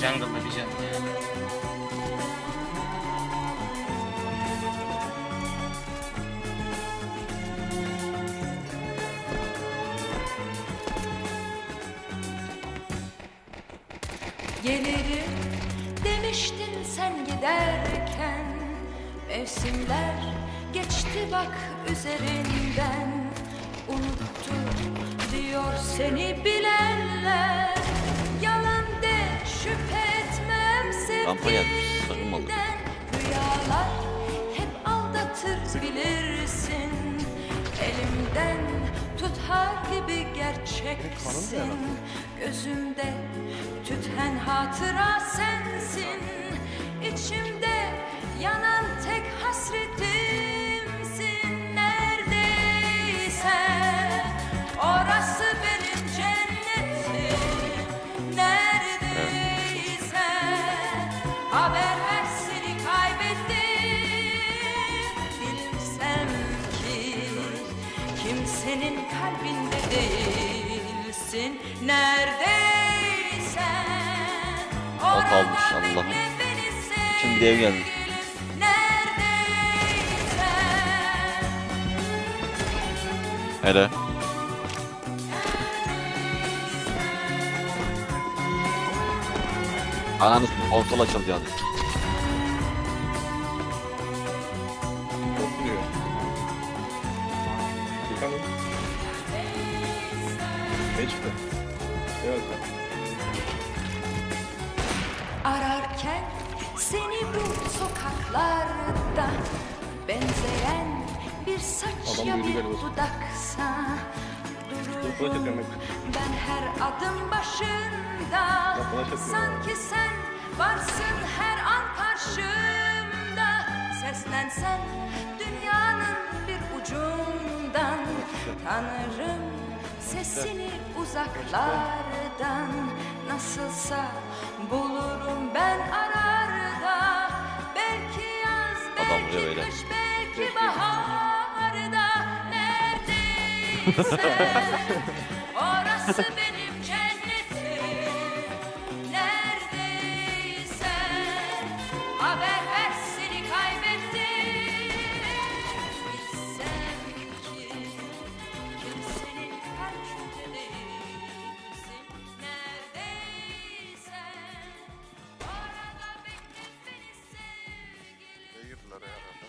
jungle'da bir ya. Gelirim demiştin sen giderken Mevsimler geçti bak üzerinden Unuttu diyor seni bilenler Rampa gelmiş, sevdiğinden Rüyalar hep aldatır bilirsin. Elimden tutar gibi gerçeksin. Gözümde tüten hatıra sensin haber ver seni kaybettim Bilsem ki kimsenin kalbinde değilsin Neredeyse Alt almış, orada Allah'ım. bekle beni Şimdi dev geldi. Hele. Ananı s- konsol açıldı yani. Topluyor. Yıkanın. Ne çıktı? Evet. Ararken seni bu sokaklarda Benzeyen bir saç Adam ya büyüdü bir galiba. dudaksa Dururum atıyorum ben her adım başında. Atıyorum Sanki sen varsın her an karşımda. Seslensen dünyanın bir ucundan. Tanırım sesini uzaklardan. Nasılsa bulurum ben ararda. Belki yaz, belki kış, belki Neredeyse orası benim cennetim Neredeyse haber ver seni kaybettim. Bilsem ki kimsenin kalbinde değilsin Neredeyse orada bekle beni sevgilim. Ne girdiler ya herhalde?